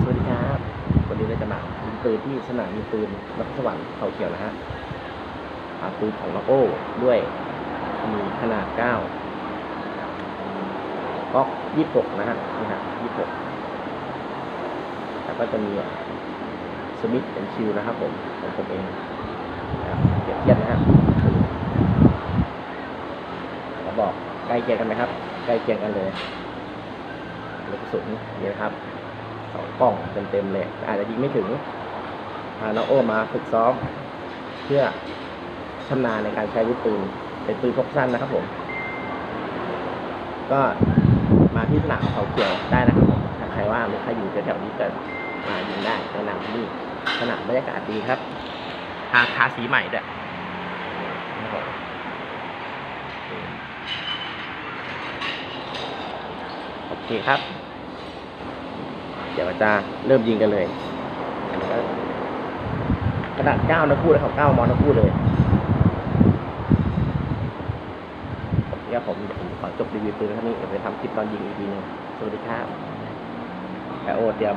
สวัสดีครับ วันนี้เราจะมายิงปืนที่สนามยิงปืนนครสวรรค์เขาเขียวนะฮะอาปืนของลาโอ้ด้วยมีขนาด9ก๊อก26 นะฮะนี่ฮะ26 แล้วก็จะมีสมิธเป็นชิลนะครับผมของผมเองนะครับเปรียบเทียบนะฮะแล้วบอกใกล้เคียงกันไหมครับ ใกล้เคียงกันเลยลูกกระสุนนี่นะครับ สองกล่องเต็มๆเลยอาจจะยิงไม่ถึงพาน้องโอมาฝึกซ้อมเพื่อชำนาญในการใช้อาวุธปืนเป็นปืนพกสั้นนะครับผม ก็มาที่สนามเขาเขียวได้นะครับผมถ้าใครว่างหรือใครอยู่แถวๆนี้ก็มายิงได้แนะนำที่นี่สนามบรรยากาศดีครับ ทางทาสีใหม่ด้วยนะครับผมโอเคครับ เดี๋ยวเราจะเริ่มยิงกันเลยขนนี้ก็กระดาษเก้านะคู่เลยของเก้ามอนะคู่เลยเคครับผมเดี๋ยวผมขอจบรีวิวปืนเท่านี้เดี๋ยวไปทำคลิปตอนยิงอีกทีหนึงสวัสดีครับแอโอเตรียม